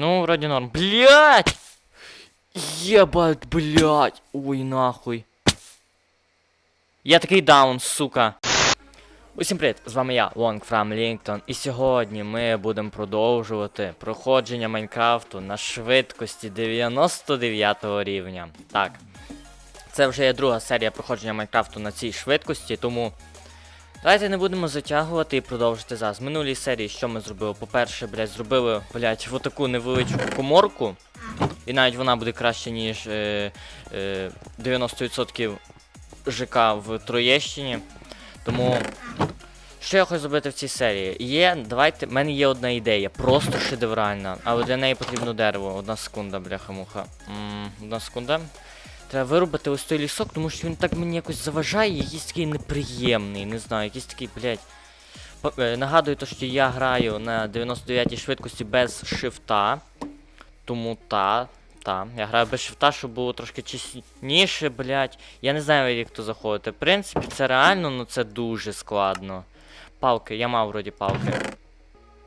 Ну, вроді норм. Блять! Єбать, блять! Ой, нахуй. Я такий даун, сука. Усім привіт! З вами я, Лонгфрам Лінктон, і сьогодні ми будемо продовжувати проходження Майнкрафту на швидкості 99 рівня. Так. Це вже є друга серія проходження Майнкрафту на цій швидкості, тому давайте не будемо затягувати і продовжити зараз. В минулій серії що ми зробили? По-перше, блядь, зробили, блядь, в таку невеличку коморку. І навіть вона буде краще, ніж е, е, 90% ЖК в Троєщині. Тому. Що я хочу зробити в цій серії? Є, давайте. в мене є одна ідея, просто шедевральна, але для неї потрібно дерево. Одна секунда, бляха-муха. Одна секунда. Треба вирубати ось той лісок, тому що він так мені якось заважає, якийсь такий неприємний, не знаю, якийсь такий, блядь. Е, Нагадую, то, що я граю на 99-й швидкості без шифта. Тому та, та. Я граю без шифта, щоб було трошки чесніше, блядь. Я не знаю, як то заходити. В принципі, це реально, але це дуже складно. Палки, я мав вроді палки.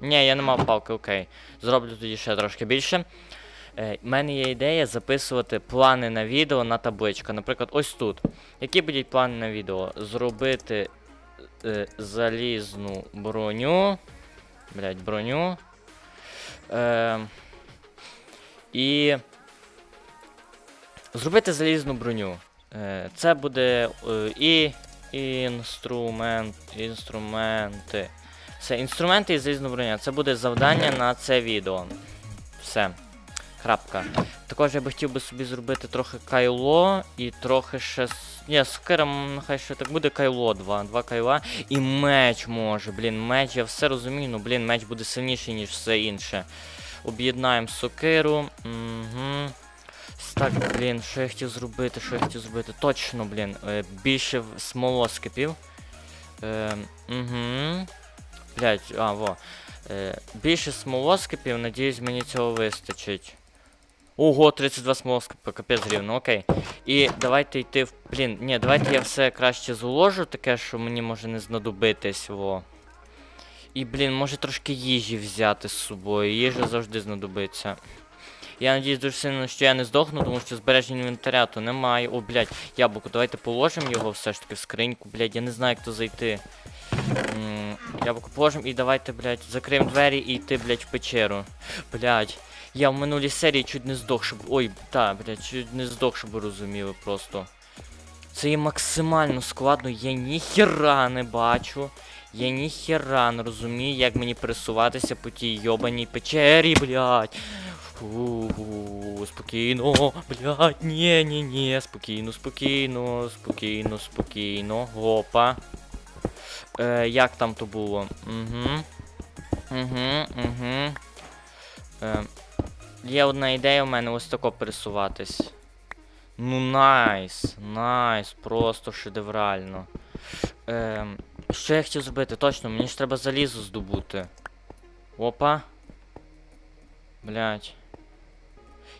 Ні, я не мав палки, окей. Зроблю тоді ще трошки більше. Е, У мене є ідея записувати плани на відео на табличку. Наприклад, ось тут. Які будуть плани на відео? Зробити е, залізну броню. Блять, броню. Е, і. Зробити залізну броню. Е, це буде е, і інструмент, інструменти. Це інструменти і залізна броня. Це буде завдання на це відео. Все. Крапка. Також я би хотів би собі зробити трохи кайло і трохи ще. Ні, сокира, м, нехай ще так буде кайло, два. Два кайла. І меч може. Блін, меч, я все розумію, ну блін, меч буде сильніший, ніж все інше. Об'єднаємо сокиру. Угу. Так, блін, що я хотів зробити, що я хотів зробити? Точно, блін, е, більше смолоскипів. Е, угу. Блять, а, во. Е, більше смолоскипів, надіюсь, мені цього вистачить. Ого, 32 смолоскипа, капець рівно, окей. І давайте йти в. Блін, ні, давайте я все краще зуложу, таке, що мені може не знадобитись, во. І, блін, може трошки їжі взяти з собою. Їжа завжди знадобиться. Я надіюсь дуже сильно, що я не здохну, тому що збереження інвентаря то немає. О, блядь, яблуко, давайте положимо його все ж таки в скриньку, блядь, я не знаю, як то зайти. М, Яблуко положимо і давайте, блядь, закриємо двері і йти, блядь, в печеру. Блядь. Я в минулій серії чуть не здох, щоб. Ой, та, блядь, чуть не здох, щоб ви розуміли просто. Це є максимально складно, я ніхіра не бачу. Я ніхіра не розумію, як мені пересуватися по тій йобаній печері, блядь. Спокійно, блядь, ні, ні, ні, спокійно, спокійно, спокійно, спокійно, гопа. Е, як там то було? Угу. Угу, угу. Е, є одна ідея у мене ось тако пересуватись. Ну найс, найс, просто шедеврально. Е, що я хотів зробити? Точно, мені ж треба залізо здобути. Опа. Блять.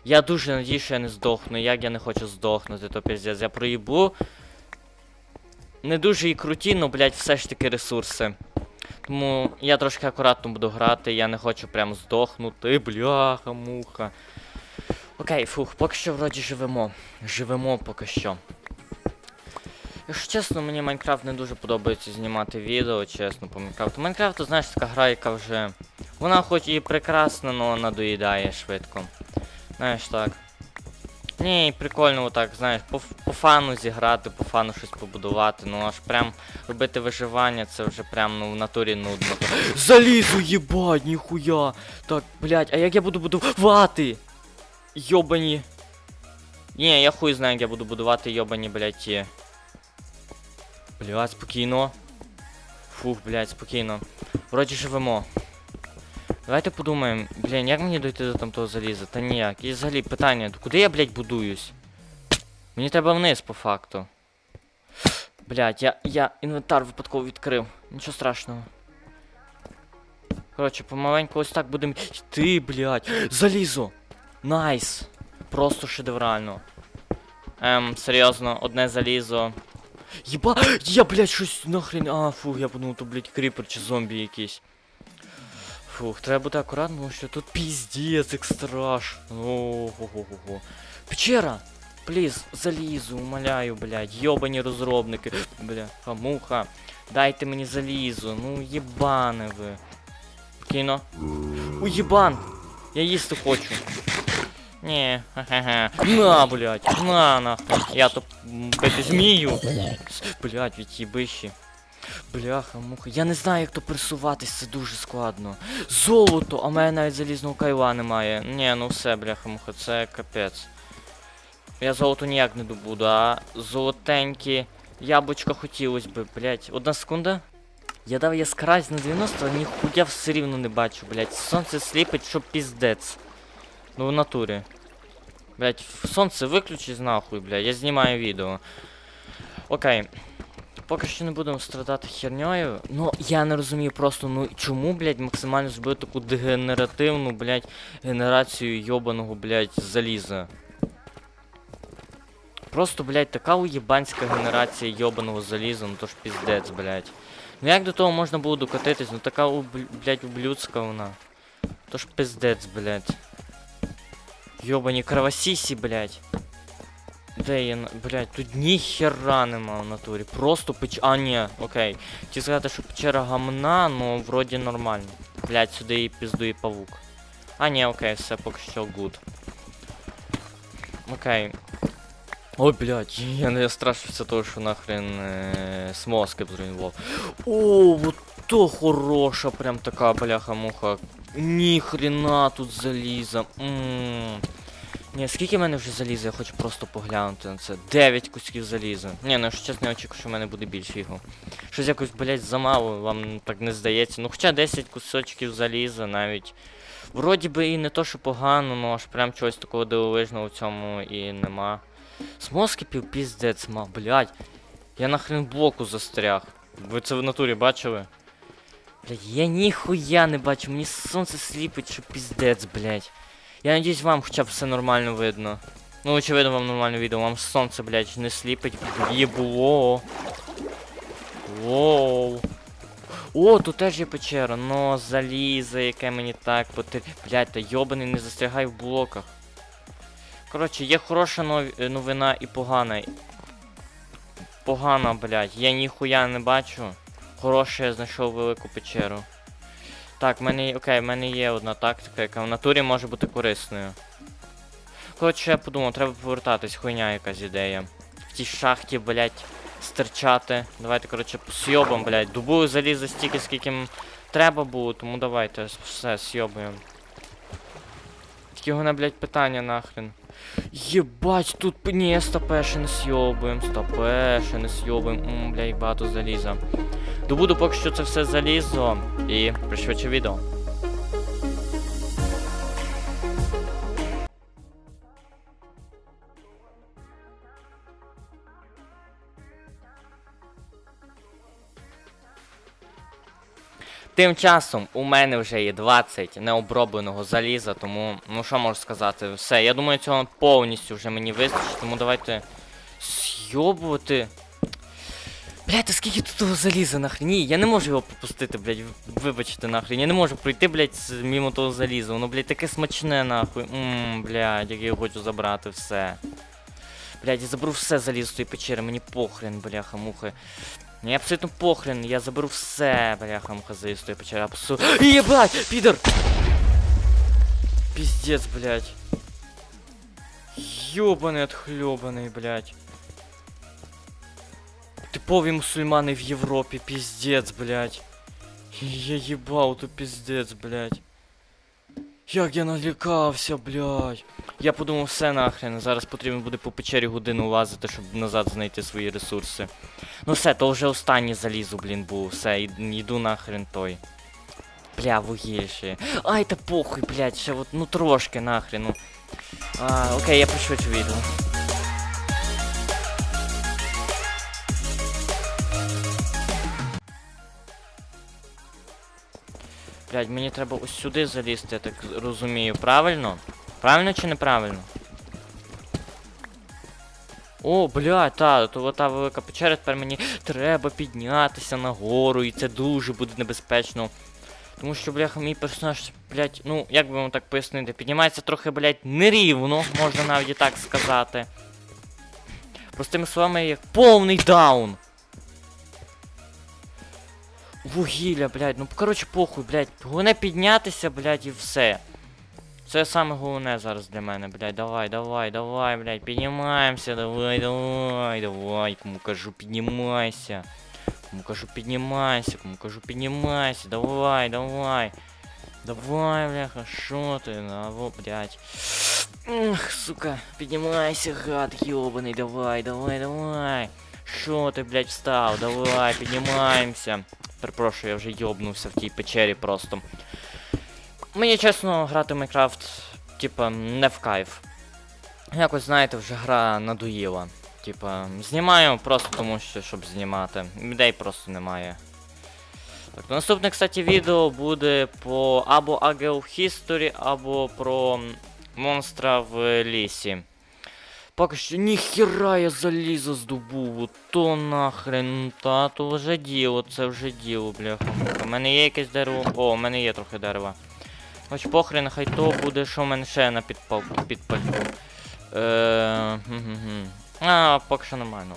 Я дуже надіюсь, що я не здохну. Як я не хочу здохнути, то піздець. Я проїбу. Не дуже і круті, ну, блять, все ж таки ресурси. Тому я трошки акуратно буду грати, я не хочу прям здохнути. Бляха, муха. Окей, фух, поки що вроді живемо. Живемо поки що. Якщо чесно, мені Майнкрафт не дуже подобається знімати відео, чесно, по Майнкрафту. Майнкрафт, знаєш, така гра, яка вже. Вона хоч і прекрасна, але вона доїдає швидко. Знаєш так. Ні, і прикольно отак, знаєш, по, по фану зіграти, по фану щось побудувати, ну аж прям робити виживання, це вже прям ну в натурі нудно. Залізу, їбать, ніхуя! Так, блядь, а як я буду будувати? Йобані. Ні, я хуй знаю, як я буду будувати йобані, блядь, ті. Блядь, спокійно. Фух, блядь, спокійно. Вроді живемо. Давайте подумаємо, блін, як мені дойти до там того заліза? Та ніяк. І взагалі питання, куди я, блядь, будуюсь? Мені треба вниз, по факту. Блядь, я, я інвентар випадково відкрив. Нічого страшного. Коротше, помаленьку ось так будемо йти, блядь. Залізо! Найс! Просто шедеврально. Ем, серйозно, одне залізо. Єба, я, блядь, щось нахрен. А, фу, я подумав, то, блядь, кріпер чи зомбі якийсь. Фух, треба бути акуратно, тому що тут піздець, як страшно. Ого-го-го. Печера! Пліз, залізу, умоляю, блядь, йобані розробники. Бля, хамуха. Дайте мені залізу, ну єбане ви. Кіно. Уєбан! Я їсти хочу. Ні, ха-ха-ха. На, блядь, на нахуй. Я то бити змію. Блядь, від'їбищі. Бляха, муха. Я не знаю, як то пресуватись, це дуже складно. Золото, а в мене навіть залізного кайла немає. Ні, ну все, бляха, муха, це капець. Я золото ніяк не добуду, а золотенькі яблучка хотілось би, блядь. Одна секунда. Я дав яскравість на 90, але ніхуя все рівно не бачу, блядь. Сонце сліпить, що піздець. Ну в натурі. Блядь, сонце виключись нахуй, блядь, я знімаю відео. Окей. Поки що не будемо страдати херньою. Ну, я не розумію просто, ну чому, блядь, максимально зробити таку дегенеративну, блядь, генерацію йобаного, блядь, заліза. Просто, блядь, така уєбанська генерація йобаного заліза, ну то ж піздець, блядь. Ну як до того можна було докатитись? Ну така, блядь, ублюдська вона. То ж пиздець, блядь. Йобані кровосісі, блядь. Де я, на- блядь, тут ніхера нема в натурі. Просто печ... А, ні, окей. Ті сказати, що печера гамна, ну вроді нормально. Блядь, сюди і піздує павук. А, ні, окей, все поки що гуд. Окей. Ой, блядь, я не страшився того, що нахрен е, смоскип зруйнував. О, вот то хороша, прям така бляха-муха. Ні хрена тут заліза. Ммм. Ні, скільки в мене вже заліза, я хочу просто поглянути на це. 9 кусків заліза. Ні, ну якщо чесно, я очікую, що в мене буде більше його. Щось якось, блять, замало, вам так не здається. Ну хоча 10 кусочків заліза навіть. Вроді би і не то, що погано, ну аж прям чогось такого дивовижного в цьому і нема. Смоскипів піздець мав, блять. Я нахрен блоку застряг. Ви це в натурі бачили? Блять, я ніхуя не бачу, мені сонце сліпить, що піздець, блять. Я надіюсь, вам хоча б все нормально видно. Ну, очевидно, вам нормально відео, вам сонце, блять, не сліпить. Єбуло. Воу. О, тут теж є печера, но залізо, яке мені так потрібно. Блять, та йобаний не застрягай в блоках. Коротше, є хороша е, новина і погана. Погана, блядь. Я ніхуя не бачу. Хороше, я знайшов велику печеру. Так, в мене. Окей, в мене є одна тактика, яка в натурі може бути корисною. Коротше, я подумав, треба повертатись, хуйня якась ідея. В тій шахті, блядь, стирчати. Давайте, коротше, сйобом, блядь. Дубую заліза стільки, скільки треба було, тому давайте все, сйобуємо. Тільки головне, блядь, питання нахрен. Єбать, тут ні, стопе, ще не сйобуємо, стопе, ще не сйобуємо. Мм, бля, як багато заліза. Добуду поки що це все залізо і пришвидше відео. Тим часом у мене вже є 20 необробленого заліза, тому ну що можу сказати, все. Я думаю, цього повністю вже мені вистачить, тому давайте сйобувати. Блядь, та скільки тут того заліза нахрен? Ні, я не можу його попустити, блядь, вибачте нахрен. Я не можу пройти, блядь, з- мимо того заліза. Воно, блядь, таке смачне нахуй. Ммм, блядь, як я його хочу забрати все. Блядь, я заберу все залізо з тої печери, мені похрен, бляха, муха. Мені абсолютно похрен, я заберу все, бляха, муха, залізо з тої печери. Абсолютно. Єбать, підер! Пиздец, блядь. Ёбаный отхлёбаный, блядь. Типові мусульмани в Європі, піздець, блядь. Я їбав, то піздець, блядь. Як я налякався, блядь. Я подумав, все нахрен, зараз потрібно буде по печері годину лазити, щоб назад знайти свої ресурси. Ну все, то вже останній залізу, блін, був. Все, йду нахрен той. Бля, вугільше. Ай, та похуй, блядь, ще от, ну трошки нахрен, ну. А, окей, я пришвидшу відео. Блядь, мені треба ось сюди залізти, я так розумію. Правильно? Правильно чи неправильно? О, блядь, та, то та велика печера, тепер мені треба піднятися нагору, і це дуже буде небезпечно. Тому що, бляха, мій персонаж, блядь, ну, як би вам так пояснити, піднімається трохи, блядь, нерівно, можна навіть і так сказати. Простими словами, як повний даун. Вугілля, блядь, ну коротше похуй, блядь. Головне піднятися, блядь, і все. Це саме головне зараз для мене, блядь. Давай, давай, давай, блядь, піднімаємося, давай, давай, давай. Кому кажу, піднімайся. Кому кажу, піднімайся, кому кажу, піднімайся, давай, давай. Давай, бляха, що ти? А, во, блядь. Ах, сука, піднімайся, гад йобаний, давай, давай, давай. Що ти, блядь, встав? Давай, піднімаємося. Перепрошую, я вже йобнувся в тій печері просто. Мені чесно, грати в Майнкрафт, типа, не в кайф. Якось, знаєте, вже гра надоїла. Типа, знімаю просто тому, що щоб знімати. Ідей просто немає. Так, наступне, кстати, відео буде по або AGL History, або про монстра в лісі. Поки що ніхіра я залізо здобув, то нахрен, та то вже діло, це вже діло, бляха. У мене є якесь дерево. О, у мене є трохи дерева. Хоч похрен, хай то буде, що в мене ще на підпальку. Е. А, поки що нормально.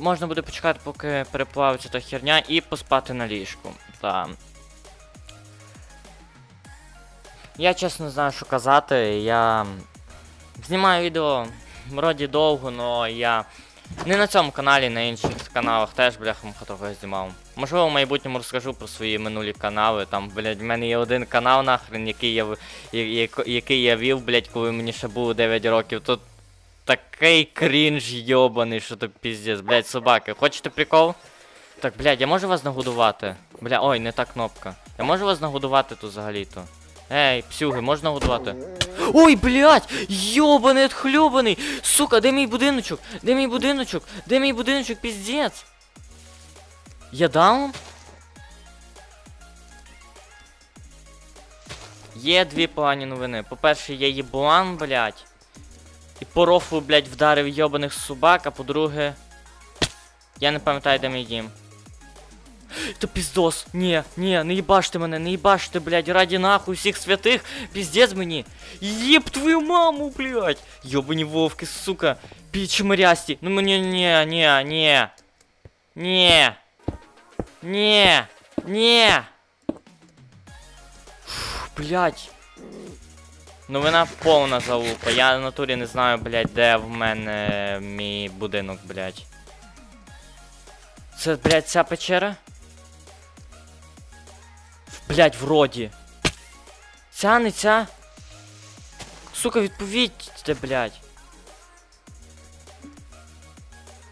Можна буде почекати, поки переплавиться та херня, і поспати на ліжку. Та. Я чесно не знаю, що казати. Я знімаю відео вроді довго, але я не на цьому каналі, на інших каналах теж, бляха, трохи знімав. Можливо, в майбутньому розкажу про свої минулі канали. Там, блядь, в мене є один канал нахрен, який я, який я вів, блядь, коли мені ще було 9 років. Тут такий крінж йобаний, що так піздець, блядь, собаки. Хочете прикол? Так, блядь, я можу вас нагодувати? Бля, ой, не та кнопка. Я можу вас нагодувати тут взагалі-то? Ей, псюги, можна годувати? Ой, блядь! Йобаний отхльобаний! Сука, де мій будиночок? Де мій будиночок? Де мій будиночок, піздець? Я даун? Є дві погані новини. По-перше, я їблан, блядь. І по рофлу, блядь, вдарив йобаних собак, а по-друге. Я не пам'ятаю, де мій дім. Та піздос, ні, ні, не їбаште мене, не їбаште, блядь, раді нахуй всіх святих, піздець мені. Єб твою маму, блядь. Йобані вовки, сука, підчмирясті. Ну мені, ні, ні, ні. Ні. Ні. Ні. Фух, блядь. Новина повна залупа. Я в натурі не знаю, блядь, де в мене мій будинок, блядь. Це, блядь, ця печера? Блядь, вроді. Ця, не ця? Сука, відповідьте, блядь.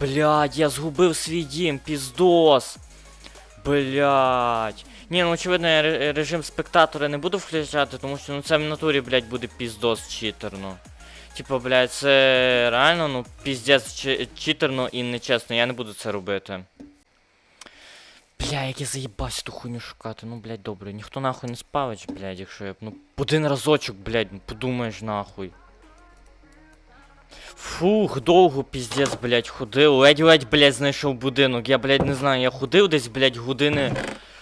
Блядь, я згубив свій дім, піздос. Блядь. Ні, ну очевидно, я режим спектатора не буду включати, тому що ну це в натурі, блядь, буде піздос читерно. Типа, блядь, це реально, ну, піздець читерно і нечесно, я не буду це робити. Бля, як я заїбався ту хуйню шукати, ну, блядь, добре, ніхто нахуй не спавить, блядь, якщо я, ну, один разочок, блядь, ну, подумаєш нахуй. Фух, довго піздець, блядь, ходив. Ледь-ледь, блядь, знайшов будинок. Я, блядь, не знаю, я ходив десь, блядь, години.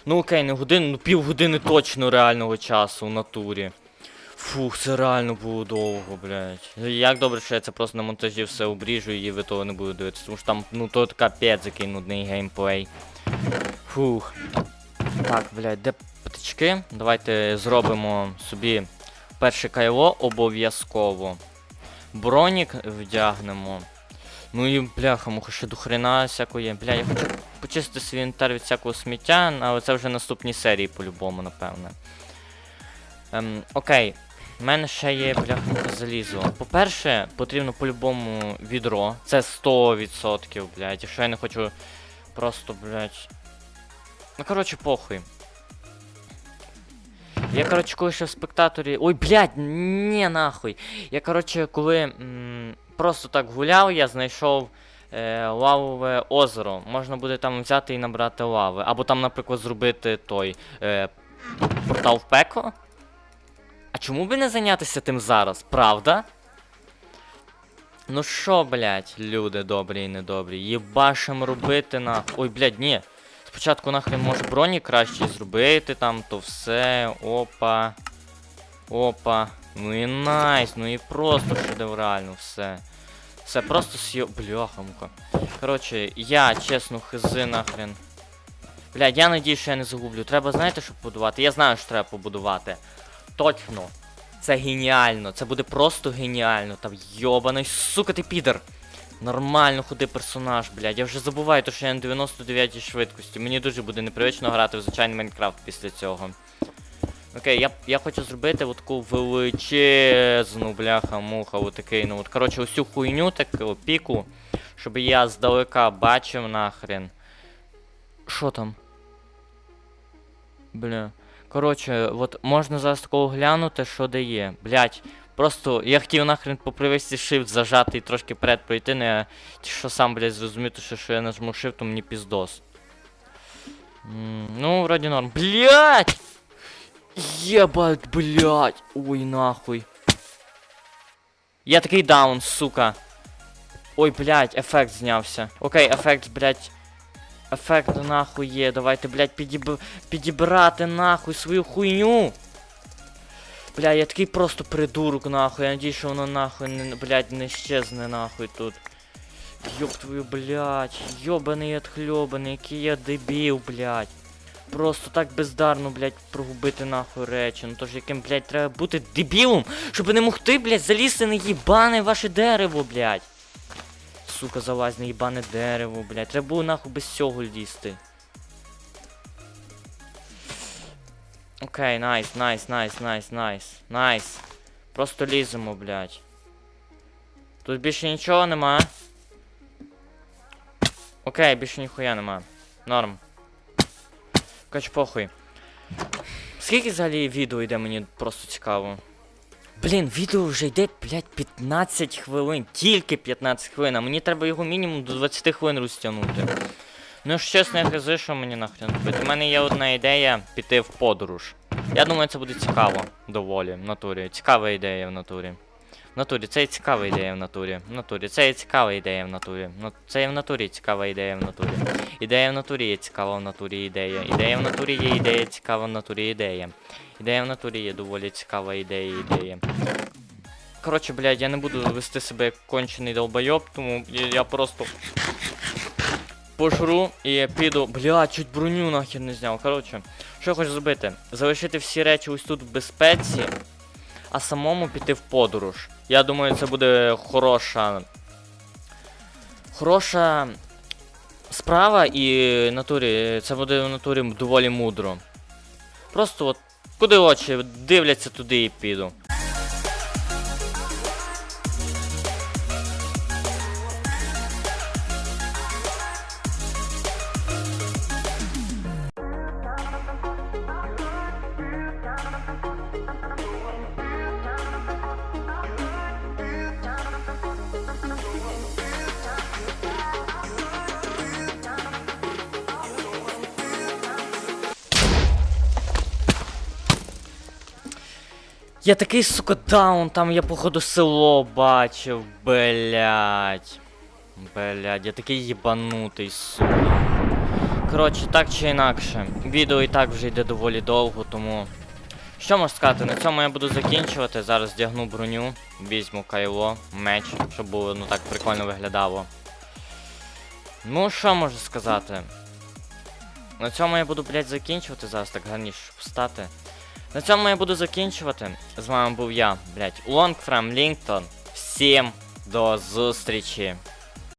Ну окей, не години, ну півгодини точно реального часу в натурі. Фух, це реально було довго, блядь. Як добре, що я це просто на монтажі все обріжу і ви того не буду дивитися. Тому що там, ну то капець який нудний геймплей. Фух. Так, блядь, де патички? Давайте зробимо собі перше кайло обов'язково. Бронік вдягнемо. Ну і бляха, муха ще до хрена всякої. Бля, я хочу почистити свій інвентар від всякого сміття, але це вже наступні серії по-любому, напевне. Ем, окей. У мене ще є бляха залізо. По-перше, потрібно по-любому відро. Це 100%, блядь. Якщо я не хочу просто, блядь. Ну, коротше, похуй. Я, коротше, коли ще в спектаторі. Ой, блядь, ні, нахуй. Я, коротше, коли м, просто так гуляв, я знайшов е, лавове озеро. Можна буде там взяти і набрати лави. Або там, наприклад, зробити той е, портал в пекло. А чому би не зайнятися тим зараз, правда? Ну що, блядь, люди добрі і недобрі, їбашим робити на. Ой, блядь, ні. спочатку нахрен може броні краще зробити там, то все. Опа. Опа. Ну і найс, ну і просто шедеврально все. Все, просто с'є... Бляха мука. Коротше, я чесно хизи нахрен. Блядь, я надіюсь, що я не загублю. Треба, знаєте, що побудувати? Я знаю, що треба побудувати. Точно. Це геніально. Це буде просто геніально. Та йобаний, сука, ти підер. Нормально ходи персонаж, блядь. Я вже забуваю, то, що я на 99 швидкості. Мені дуже буде непривично грати в звичайний Майнкрафт після цього. Окей, я, я хочу зробити от таку величезну бляха-муха, отакий, ну от, коротше, усю хуйню таку піку, щоб я здалека бачив нахрен. Що там? Бля. Коротше, от можна зараз такого глянути, що дає. Блять. Просто я хотів нахрен по привисті shift зажати і трошки вперед пройти, не що сам, блядь, зрозуміти, що, що я нажму shift, то мені піздос. Ну, вроді норм. Блять! Єбать, блять! Ой, нахуй. Я такий даун, сука. Ой, блять, ефект знявся. Окей, ефект, блять. Ефект нахуй є. Давайте, блять, підіб... підібрати нахуй свою хуйню. Бля, я такий просто придурок нахуй. Я надіюсь, що воно нахуй не, блядь, не щезне нахуй тут. Ёб твою, блядь. Ёбаний отхльобаний, який я дебіл, блядь. Просто так бездарно, блядь, прогубити нахуй речі. Ну тож яким, блядь, треба бути дебілом, щоб не могти, блядь, залізти на їбане ваше дерево, блядь. Сука, залазь на їбане дерево, блядь. Треба було нахуй без цього лізти. Окей, найс, найс, найс, найс, найс, найс. Просто ліземо, блядь. Тут більше нічого нема. Окей, більше ніхуя нема. Норм. Короче, похуй. Скільки взагалі відео йде, мені просто цікаво. Блін, відео вже йде, блядь, 15 хвилин. Тільки 15 хвилин, а мені треба його мінімум до 20 хвилин розтягнути. Ну, ж чесно, я хизи, що мені нахрен. У мене є одна ідея піти в подорож. Я думаю, це буде цікаво доволі в натурі. Цікава ідея в натурі. В натурі, це є цікава ідея в натурі. В натурі, це є цікава ідея в натурі. Ну, це є в натурі цікава ідея в натурі. Ідея в натурі є цікава в натурі ідея. Ідея в натурі є ідея цікава в натурі ідея. Ідея в натурі є доволі цікава ідея ідея. Коротше, блядь, я не буду вести себе як кончений долбойоб, тому я, просто пожру і піду. Бля, чуть броню нахер не зняв. Коротше, що я хочу зробити? Залишити всі речі ось тут в безпеці, а самому піти в подорож. Я думаю, це буде хороша. Хороша справа і натурі. Це буде в натурі доволі мудро. Просто от куди очі дивляться, туди і піду. Я такий, сука, даун, там я походу село бачив, блядь. Блядь, я такий їбанутий, сука. Коротше, так чи інакше, відео і так вже йде доволі довго, тому. Що можу сказати, на цьому я буду закінчувати. Зараз вдягну броню, візьму кайло, меч, щоб було ну так прикольно виглядало. Ну, що можу сказати? На цьому я буду, блядь, закінчувати, зараз так гарніше щоб встати. На цьому я буду закінчувати. З вами був я, блять, Лонгфрам Лінгтон. Всім до зустрічі!